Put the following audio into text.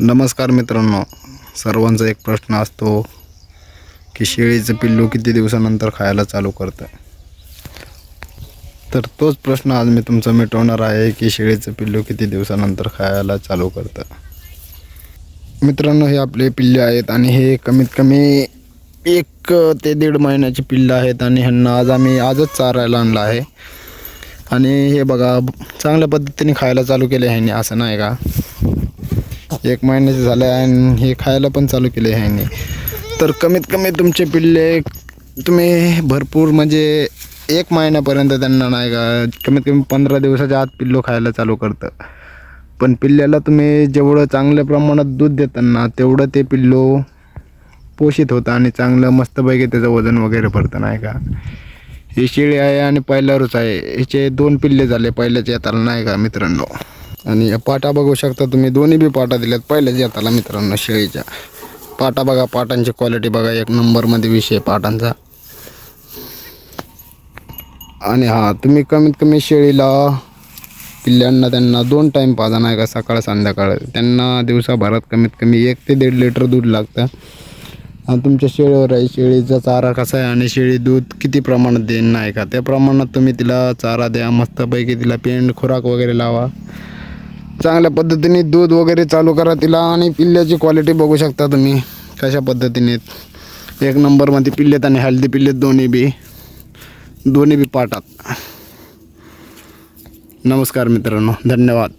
नमस्कार मित्रांनो सर्वांचा एक प्रश्न असतो की शेळीचं पिल्लू किती दिवसानंतर खायला चालू करतं? तर तोच प्रश्न आज मी तुमचा मिटवणार आहे की शेळीचं पिल्लू किती दिवसानंतर खायला चालू करतं? मित्रांनो हे आपले पिल्ले आहेत आणि हे कमीत कमी एक ते दीड महिन्याची पिल्लं आहेत आणि ह्यांना आज आम्ही आजच चारायला आणलं आहे. आणि हे बघा चांगल्या पद्धतीने खायला चालू केले ह्यांनी असं नाही का? एक महिन्याचे झाले आणि हे खायला पण चालू केले आहे तर कमीत कमी तुमचे पिल्ले तुम्ही भरपूर म्हणजे एक महिन्यापर्यंत त्यांना नाही का कमीत कमी पंधरा दिवसाच्या आत पिल्लू खायला चालू करतं. पण पिल्ल्याला तुम्ही जेवढं चांगल्या प्रमाणात दूध देताना तेवढं ते पिल्लू पोषित होतं आणि चांगलं मस्तपैकी त्याचं वजन वगैरे भरतं नाही का. ही शेळी आहे आणि पहिल्यावरच आहे. हिचे दोन पिल्ले झाले पहिल्याच येताला नाही का मित्रांनो. आणि या पाटा बघू शकता तुम्ही दोन्ही बी पाटा दिल्यात पहिल्याच येताला मित्रांनो शेळीच्या. पाटा बघा पाटांची क्वालिटी बघा एक नंबरमध्ये विषय पाटांचा. आणि हां तुम्ही कमीत कमी शेळीला पिल्ल्यांना त्यांना दोन टाईम पाजा नाही का सकाळ संध्याकाळ. त्यांना दिवसाभरात कमीत कमी एक ते दीड लिटर दूध लागतं. आणि तुमच्या शेळीवर आहे शेळीचा चारा कसा आहे आणि शेळी दूध किती प्रमाणात देईन नाही का? त्या प्रमाणात तुम्ही तिला चारा द्या मस्तपैकी तिला पेंड खुराक वगैरे लावा. चांगल्या पद्धतीने दूध वगैरे चालू करा तिला आणि पिल्ल्याची क्वालिटी बघू शकता तुम्ही. कशा पद्धतीने एक नंबरमध्ये पिल्लेत आणि हल्दी पिल्लेत दोन्ही बी. दोन्ही बी पाटात नमस्कार मित्रांनो. धन्यवाद.